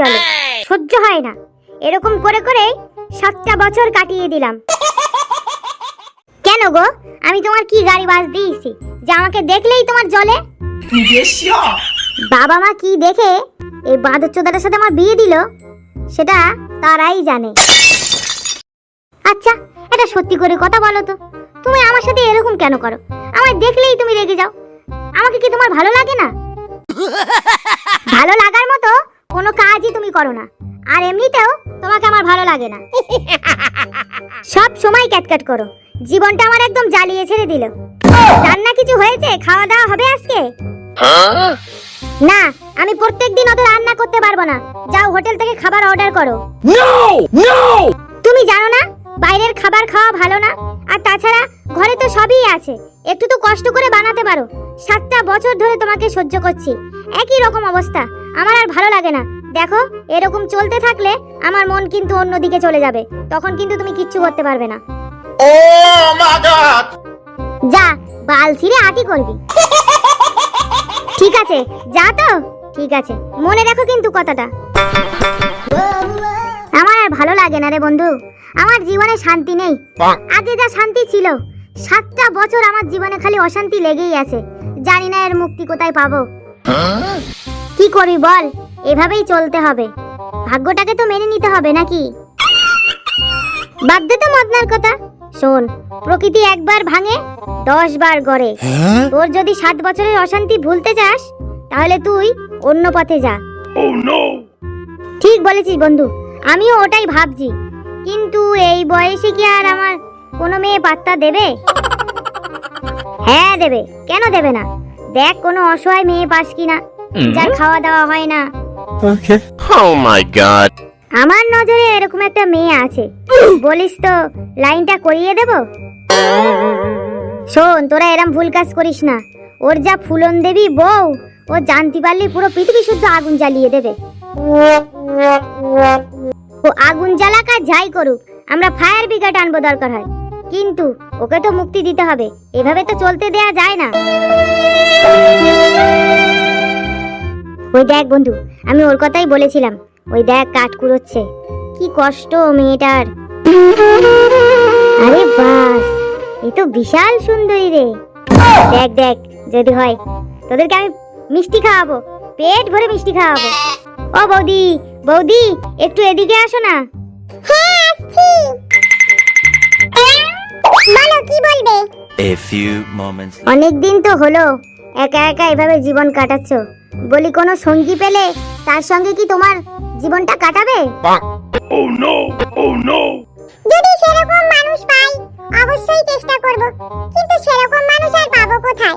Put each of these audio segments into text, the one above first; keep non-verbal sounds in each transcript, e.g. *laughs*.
জলে সহ্য হয় না। এরকম করে করে সাতটা বছর কাটিয়ে দিলাম। কেন গো? আমি তোমার কি গাড়ি বাস দিয়েছি? যে আমাকে দেখলেই তোমার জলে? বাবা মা কি দেখে এই বাদর চোদাটার সাথে আমার বিয়ে দিল? সেটা তারাই জানে। আচ্ছা এটা সত্যি করে কথা বলো তো। তুমি আমার সাথে এরকম কেন করো? আমার দেখলেই তুমি রেগে যাও। আমাকে কি তোমার ভালো লাগে না? ভালো লাগার মতো কোনো কাজই তুমি করো না। আর এমনিতেও তোমাকে আমার ভালো লাগে না। সব সময় ক্যাটক্যাট করো। জীবনটা আমার একদম জ্বালিয়ে ছেড়ে দিল। রান্না কিছু হয়েছে? খাওয়া দাওয়া হবে আজকে? না আমি প্রত্যেকদিন অত রান্না করতে পারব না। যাও হোটেল থেকে খাবার অর্ডার করো। তুমি জানো না বাইরের খাবার খাওয়া ভালো না? আর তাছাড়া ঘরে তো সবই আছে। একটু তো কষ্ট করে বানাতে পারো। সাতটা বছর ধরে তোমাকে সহ্য করছি। একই রকম অবস্থা। আমার আর ভালো লাগে না। দেখো এরকম চলতে থাকলে আমার মন কিন্তু অন্যদিকে চলে যাবে। তখন কিন্তু তুমি কিচ্ছু করতে পারবে না। oh my god, যা বাল ছিঁড়ে আটি করবি। ঠিক আছে যা তো। ঠিক আছে মনে রাখো কিন্তু কথাটা। আমার আর ভালো লাগে না রে বন্ধু। আমার জীবনে শান্তি নেই। আগে যা শান্তি ছিল সাতটা বছর আমার জীবনে খালি অশান্তি লেগেই আছে। জানি না এর মুক্তি কোথায় পাবো। কি করি বল? এভাবেই চলতে হবে। ভাগ্যটাকে তো মেনে নিতে হবে নাকি? বাদ দে তো মদনার কথা। শোন প্রকৃতি একবার ভাঙে দশ বার গড়ে তোর যদি সাত বছরের অশান্তি ভুলতে চাস তাহলে তুই অন্য পথে যা। Oh ঠিক বলেছিস বন্ধু আমিও ওটাই ভাবছি। কিন্তু এই বয়সে কি আর আমার কোনো মেয়ে পাত্তা দেবে? হ্যাঁ দেবে। কেন দেবে না? দেখ কোনো অসহায় মেয়ে পাস কিনা। যার খাওয়া দাওয়া হয় না। okay, Oh my god. আমার নজরে এরকম একটা মেয়ে আছে। বলিস তো লাইনটা করিয়ে দেব? শোন তোরা এরম ভুল কাজ করিস না। ওর যা ফুলন দেবী বউ ও জানতে পারলে পুরো পৃথিবী শুদ্ধ আগুন জ্বালিয়ে দেবে। ও আগুন জ্বালাক আর যাই করুক আমরা ফায়ার ব্রিগেড আনব দরকার হয়। কিন্তু ওকে তো মুক্তি দিতে হবে এভাবে তো চলতে দেয়া যায় না। ওই দেখ বন্ধু আমি ওর কথাই বলেছিলাম। ওই দেখ কাঠ কুড়োচ্ছে। কি কষ্ট মেয়েটার। আরে বাস এ তো বিশাল সুন্দরী রে। দেখ দেখ যদি হয় তোদেরকে আমি মিষ্টি খাওয়াবো পেট ভরে মিষ্টি খাওয়াবো। ও বৌদি বৌদি একটু এদিকে আসো না। হ্যাঁ আসছি। বলো কি বলবে? A few moments অনেক দিন তো হলো একা একা এভাবে জীবন কাটাচ্ছ? বলি কোনো সঙ্গী পেলে তার সঙ্গে কি তোমার জীবনটা কাটাবে? Oh no, oh no, যদি সেরকম মানুষ পাই অবশ্যই চেষ্টা করব। কিন্তু সেরকম মানুষ আর পাবো কোথায়?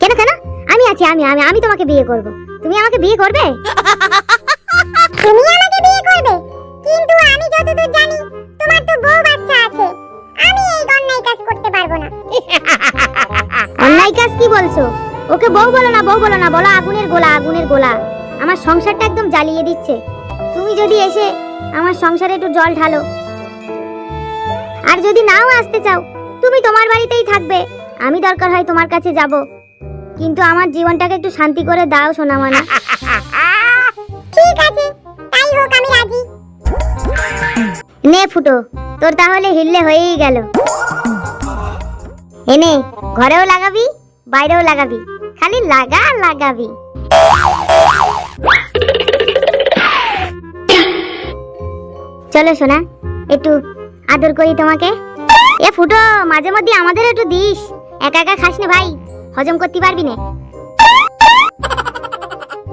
কেন কেন? আমি আছি আমি আমি আমি তোমাকে বিয়ে করব। তুমি আমাকে বিয়ে করবে? *laughs* তুমি ওকে বউ বলো না বউ বলো না বলো আগুনের গোলা আগুনের গোলা। আমার সংসারটা একদম জ্বালিয়ে দিচ্ছে। তুমি যদি এসে আমার সংসারে একটু জল ঢালো। আর যদি নাও আসতে চাও তুমি তোমার বাড়িতেই থাকবে। আমি দরকার হয় তোমার কাছে যাব। কিন্তু আমার জীবনটাকে একটু শান্তি করে দাও সোনা মানা *laughs* ঠিক আছে তাই হোক আমি রাজি। নে ফুটো তোর তাহলে হিললে হয়েই গেল। এনে ঘরেও লাগাবি বাইরেও লাগাবি। খালি লাগা আর লাগাবি। চলো সোনা একটু আদর করি তোমাকে। এ ফুটো মাঝে মধ্যে আমাদের একটু দিস। একা একা খাস না ভাই হজম করতে পারবি না।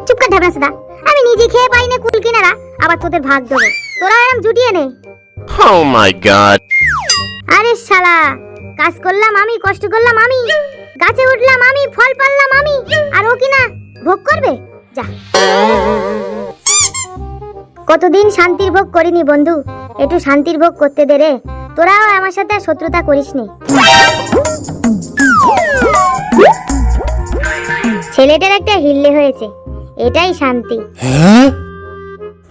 চুপ কর ঢাবনা সাদা আমি নিজে খেয়ে পাই না কুল কিনারা আবার তোদের ভাগ দেবো। তোরা এরম জুটিয়ে নে। Oh my god. আরে শালা কাজ করলাম আমি কষ্ট করলাম আমি। গাছে উঠলাম আমি ফল পারলাম আমি। আর ও কিনা ভোগ করবে? যা। কতদিন শান্তির ভোগ করিনি বন্ধু। একটু শান্তির ভোগ করতে দে রে। তোরাও আমার সাথে শত্রুতা করিসনি। ছেলেটার একটা হিল্লে হয়েছে। এটাই শান্তি।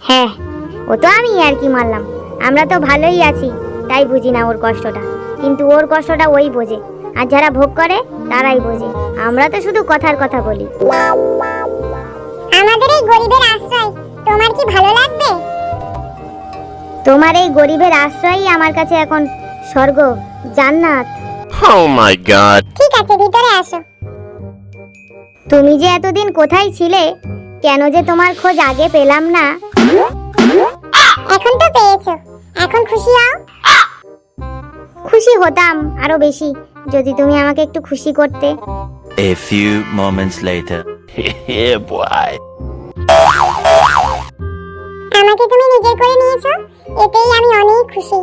হ্যাঁ ও তো আমি আর কি মারলাম। আমরা তো ভালোই আছি তাই বুঝি না ওর কষ্টটা। কিন্তু ওর কষ্টটা ওই বোঝে। আর যারা ভোগ করে তারাই বোঝে। আমরা তো শুধু কথার কথা বলি। আমাদের এই গরিবের আশ্রয় তোমার কি ভালো লাগবে? তোমার এই গরিবের আশ্রয়ই আমার কাছে এখন স্বর্গ জান্নাত। Oh my god. ঠিক আছে ভিতরে আসো। তুমি যে এতদিন কোথায় ছিলে কেন যে তোমার খোঁজ আগে পেলাম না? এখন তো পেয়েছ। এখন খুশি হও। খুশি হতাম আরও বেশি। যদি তুমি আমাকে একটু খুশি করতে। A few moments later. *laughs* yeah, boy. আমাকে তুমি নিজের করে নিয়েছো এতেই আমি অনেক খুশি।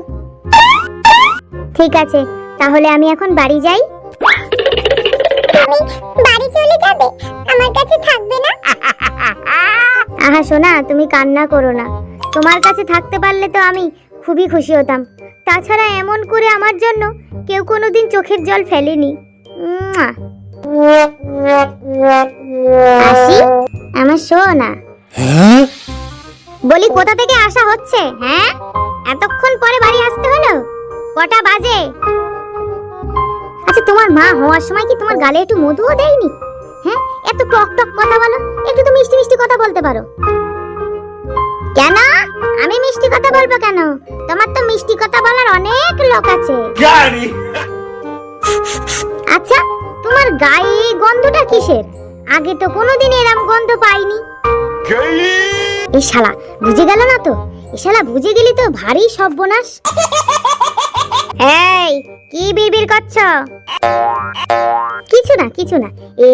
ঠিক আছে তাহলে আমি এখন বাড়ি যাই। তুমি বাড়ি চলে যাবে আমার কাছে থাকবে না। আহা সোনা তুমি কান্না করো না। তোমার কাছে থাকতে পারলে তো আমি খুবই খুশি হতাম। তাছাড়া এমন করে আমার জন্য কেউ কোনো দিন চোখের জল ফেলেনি। আসি আমার সোনা। বলি কোথা থেকে আসা হচ্ছে হ্যাঁ? এতক্ষণ পরে বাড়ি আসতে হলো? কটা বাজে? আচ্ছা তোমার মা হওয়ার সময় কি তোমার গালে একটু মধুও দেয়নি? হ্যাঁ এত টক টক কথা বলো একটু তো মিষ্টি মিষ্টি কথা বলতে পারো। কেন? আমি মিষ্টি কথা বলব কেন? তোমার তো মিষ্টি কথা বলার অনেক লোক আছে! আচ্ছা তোমার গায়ে গন্ধটা কিসের? আগে তো কোনোদিন এরম গন্ধ পাইনি। এই শালা বুঝে গেল না তো? এই শালা বুঝে গেলি তো ভারী সর্বনাশ। এই কি বিড়বিড় করছ? কিছু না কিছু না।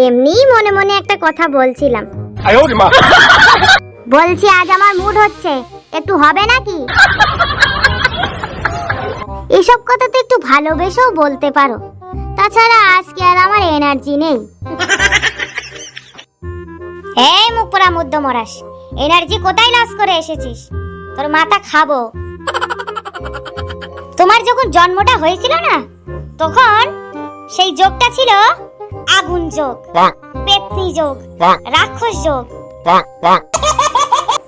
এমনি মনে মনে একটা কথা বলছিলাম। বলছি আজ আমার মুড হচ্ছে। একটু হবে নাকি? এসব কথা তো একটু ভালোবেসেও বলতে পারো। তাছাড়া আজকে আর আমার এনার্জি নেই। এই পোড়া মুদ্দ মরাস এনার্জি কোথায় লস করে এসেছিস? তোর মাথা খাব। তোমার যখন জন্মটা হয়েছিল না তখন সেই যোগটা ছিল আগুন যোগ পেতনি যোগ রাক্ষস যোগ।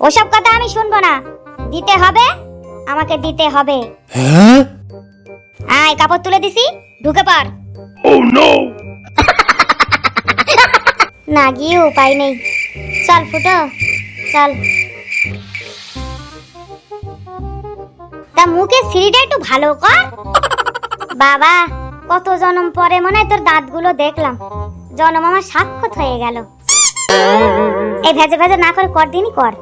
ওসব কথা আমি শুনব না। দিতে হবে আমাকে দিতে হবে। আয় কাপড় তুলে দিছি ঢুকে পড়। Oh no! না গিয়ে উপায় নেই। চল ফুটো চল। তা মুখে সিঁড়িটা একটু ভালো কর। বাবা কত জনম পরে মনে হয় তোর দাঁতগুলো দেখলাম। জনম আমার সাক্ষাৎ হয়ে গেল। এই ভেজে ভেজে না করে কর দিনই কর।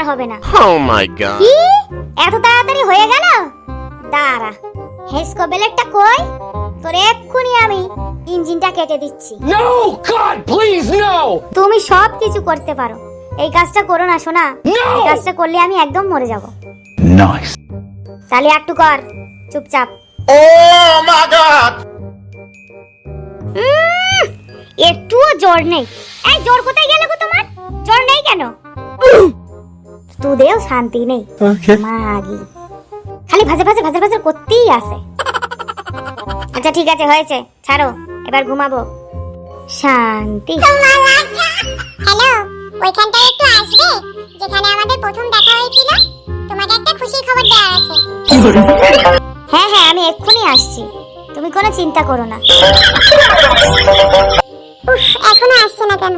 আর হবে না Oh my god. কি এত তাড়াতাড়ি হয়ে গেল দাঁড়া হেসকো বেলেটটা কই তোর এক্ষুনি আমি ইঞ্জিনটা কেটে দিচ্ছি No! God, please, no! তুমি সব কিছু করতে পারো এই কাজটা করো না শোনা No! এই কাজটা করলে আমি একদম মরে যাব Nice. তাহলে একটু কর চুপচাপ my God! উম, একটুও জোর নেই এই জোর কোথায় গেল গো তোমার তুদেও শান্তি নেই। মাগি। খালি ভাজা ভাজা ভাজা ভাজা করতেই আসে। আচ্ছা ঠিক আছে হয়েছে। ছাড়ো এবার ঘুমাবো। শান্তি। হ্যালো ওইখানটায় একটু আসবে? যেখানে আমাদের প্রথম দেখা হয়েছিল? তোমাকে একটা খুশির খবর দেওয়ার আছে। হ্যাঁ হ্যাঁ আমি এক্ষুনি আসছি। তুমি কোনো চিন্তা করো না। উফ এখনও আসছে না কেন?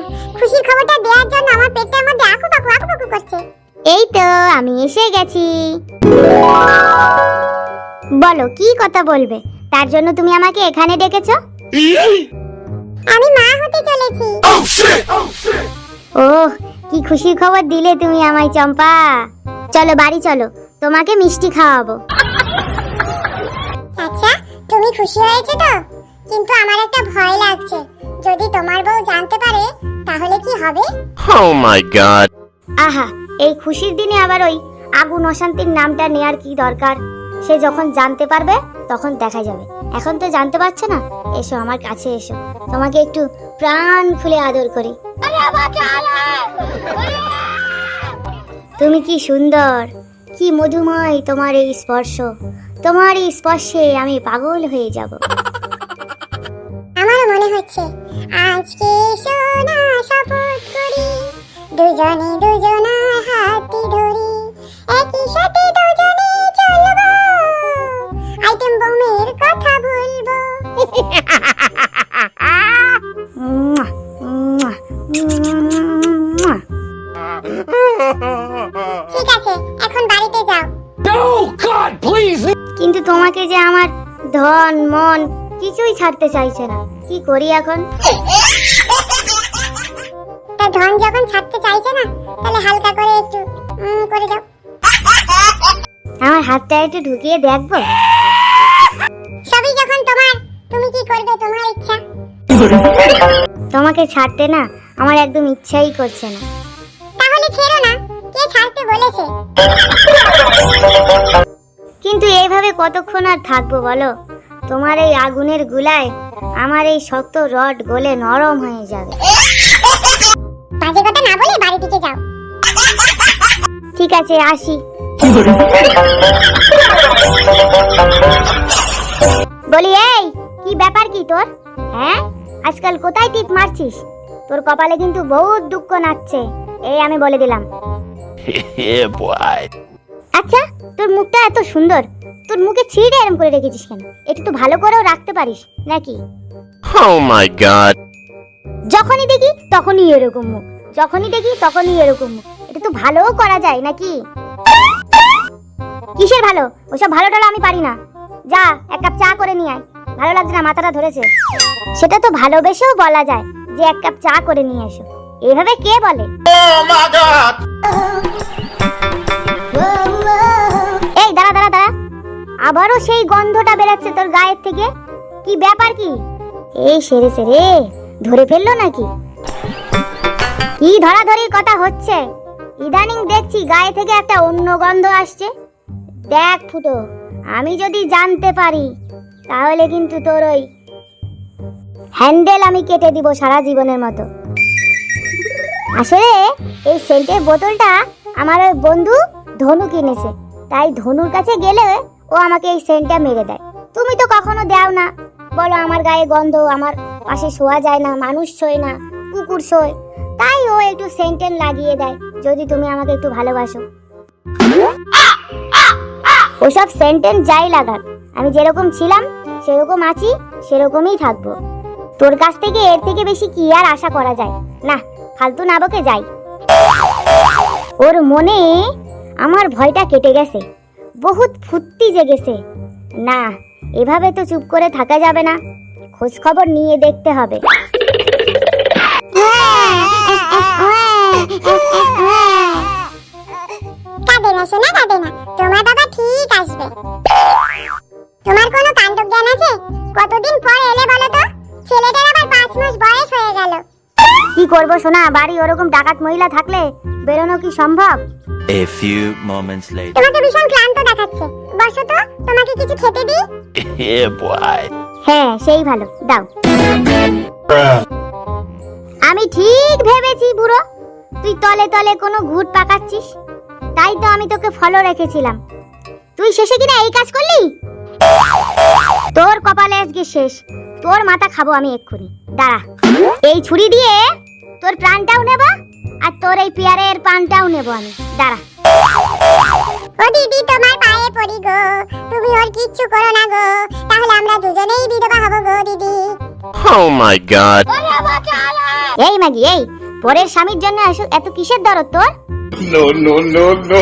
আমি এসে গেছি। বলো কি কথা বলবে? তার জন্য তুমি আমাকে এখানে ডেকেছো? আমি মা হতে চলেছি। Oh! Oh! ওহ কি খুশির খবর দিলে তুমি আমায় চম্পা। চলো বাড়ি চলো। তোমাকে মিষ্টি খাওয়াবো। আচ্ছা তুমি খুশি হয়েছে তো? কিন্তু আমার একটা ভয় লাগছে। যদি তোমার বউ জানতে পারে তাহলে কি হবে? Oh my god. আহা এই খুশির দিনে আবার ওই আগুন অশান্তির নামটা নেয়ার কি দরকার? সে যখন জানতে পারবে, তখন দেখা যাবে। এখন তো জানতে পারছে না? এসো আমার কাছে এসো। তোমাকে একটু প্রাণ খুলে আদর করি। তুমি কি সুন্দর? কি মধুময় তোমার এই স্পর্শ। তোমার এই স্পর্শে আমি পাগল হয়ে যাব। আমার মনে হচ্ছে, আজকে সোনা শপথ করি। দুজনে দুজনার তোমাকে যে আমার ধন মন কিছুই ছাড়তে চাইছে না। কি করি এখন? তা ধন যখন ছাড়তে চাইছে না তাহলে হালকা করে একটু করে যাও আমার হাতটা একটু ঢুকিয়ে দেখব। সবই যখন তোমার তুমি কি করবে তোমার ইচ্ছা? তোমাকে ছাড়তে না আমার একদম ইচ্ছাই করছে না। তাহলে ছেড়ো না। কতক্ষণ আর থাকব বলো? তোমার এই আগুনের গুলায় আমার এই শক্ত রড গলে নরম হয়ে যাবে। বাজে কথা না বলে বাড়ি থেকে যাও। ঠিক আছে আসি। বলি এই কি ব্যাপার কি তোর? হ্যাঁ? আজকাল কোথায় টিপ মারছিস? তোর কপালে কিন্তু বহুত দুঃখ নাচছে। এই আমি বলে দিলাম. *laughs* আচ্ছা তোর মুখটা এত সুন্দর। তোর মুখে ছিঁড়ে এরম করে রেখেছিস কেন? একটু তো ভালো করেও রাখতে পারিস নাকি? Oh my god. যখনই দেখি তখনই এরকম মুখ। যখনই দেখি তখনই এরকম মুখ। এটা তো ভালোও করা যায় নাকি? কিসের ভালো? ওসব ভালো টালো আমি পারি না। যা এক কাপ চা করে নিয়ে আয়। ভালো লাগছে না মাথাটা ধরেছে। সেটা তো ভালোবেসেও বলা যায় যে এক কাপ চা করে নিয়ে এসো। এভাবে কে বলে? Oh my God. আবারও সেই গন্ধটা বেরাচ্ছে তোর গায়ের থেকে? কি ব্যাপার কি? এই সেরে সেরে, ধরে ফেলল নাকি? কি ধরাধরির কথা হচ্ছে? ইদানিং দেখছি গায়ে থেকে একটা অন্য গন্ধ আসছে। দেখ ফুটো, আমি যদি জানতে পারি, তাহলে কিন্তু তোর ওই হ্যান্ডেল আমি কেটে দিব সারা জীবনের মতো। আসলে এই সেন্টের বোতলটা আমার ওই বন্ধু ধনু কিনেছে তাই ধনুর কাছে গেলে ও আমাকে এই সেন্টটা মেরে দেয়। তুমি তো কখনো দাও না। বলো, আমার গায়ে গন্ধ, আমার পাশে শোয়া যায় না, মানুষ শোয় না, কুকুর শোয়। তাই ও একটু সেন্টেন লাগিয়ে দেয়, যদি তুমি আমাকে একটু ভালোবাসো। ওসব সেন্টেন যাই লাগাক। আমি যেরকম ছিলাম, সেরকম আছি, সেরকমই থাকব। তোর কাছ থেকে এর থেকে বেশি কি আর আশা করা যায়? না, ফালতু না বকে যাই। ওর মনে আমার ভয়টা কেটে গেছে। বহুত ফুর্তি জেগেছে। না এভাবে তো চুপ করে থাকা যাবে না। খোঁজ খবর নিয়ে দেখতে হবে। কাঁদে না শোনা কাঁদে না। তোমার বাবা ঠিক আসবে। তোমার কোনো কাণ্ড জ্ঞান আছে? কতদিন পর এলে বলো তো? ছেলেটার আবার পাঁচ মাস বয়স হয়ে গেল। কি করব শোনা বাড়ি ওরকম ডাকাত মহিলা থাকলে বেরোনো কি সম্ভব? A few moments later. তোমাকে ভীষণ ক্লান্ত দেখাচ্ছে। বসো তো তোমাকে কিছু খেতে দিই. হ্যাঁ সেই ভালো। দাও। আমি ঠিক ভেবেছি বুড়ো। তুই তলে তলে কোনো ঘুট পাকাচ্ছিস। তাই তো আমি তোকে ফলো রেখেছিলাম। তুই শেষে কিনা এই কাজ করলি? তোর কপালে আজকে শেষ। তোর মাথা খাব আমি এক্ষুনি। দাঁড়া। এই ছুরি দিয়ে তোর প্রাণটাও নেব আর তোর এই পেয়ারের পানটাও নেব আমি। দাঁড়া। ও দিদি তোমার পায়ে পড়ি গো। তুমি ওর কিচ্ছু করো না গো। তাহলে আমরা দুজনেই বিধবা হব গো দিদি। Oh my god. এই ম্যাগি এই পরের স্বামীর জন্য এসো- এত কিসের দরদ তোর? No, no, no, no.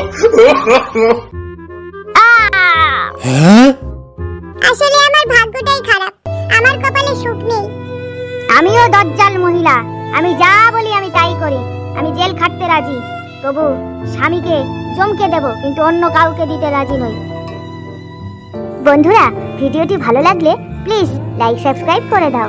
আসলে আমার ভাগ্যটাই খারাপ। আমার কপালে সুখ নেই। আমিও দজ্জাল মহিলা। আমি যা বলি আমি তাই করি। আমি জেল খাটতে রাজি। তবু স্বামীকে চমকে দেব, কিন্তু অন্য কাউকে দিতে রাজি নই। বন্ধুরা, ভিডিওটি ভালো লাগলে প্লিজ লাইক সাবস্ক্রাইব করে দাও।